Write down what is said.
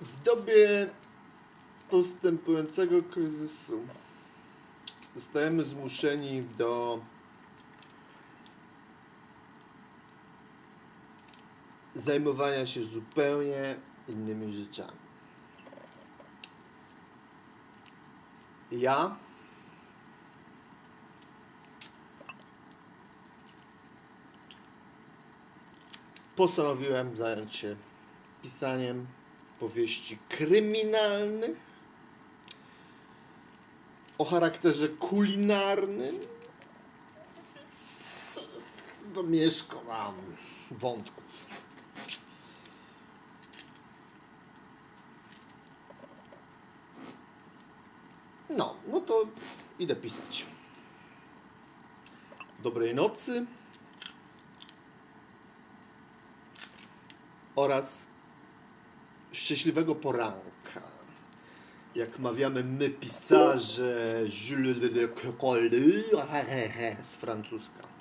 W dobie postępującego kryzysu zostajemy zmuszeni do zajmowania się zupełnie innymi rzeczami. Ja postanowiłem zająć się pisaniem powieści kryminalnych o charakterze kulinarnym. Domieszko mam wątków. No, no to idę pisać. Dobrej nocy. Oraz szczęśliwego poranka. Jak mawiamy my pisarze Jules de Colle z francuska.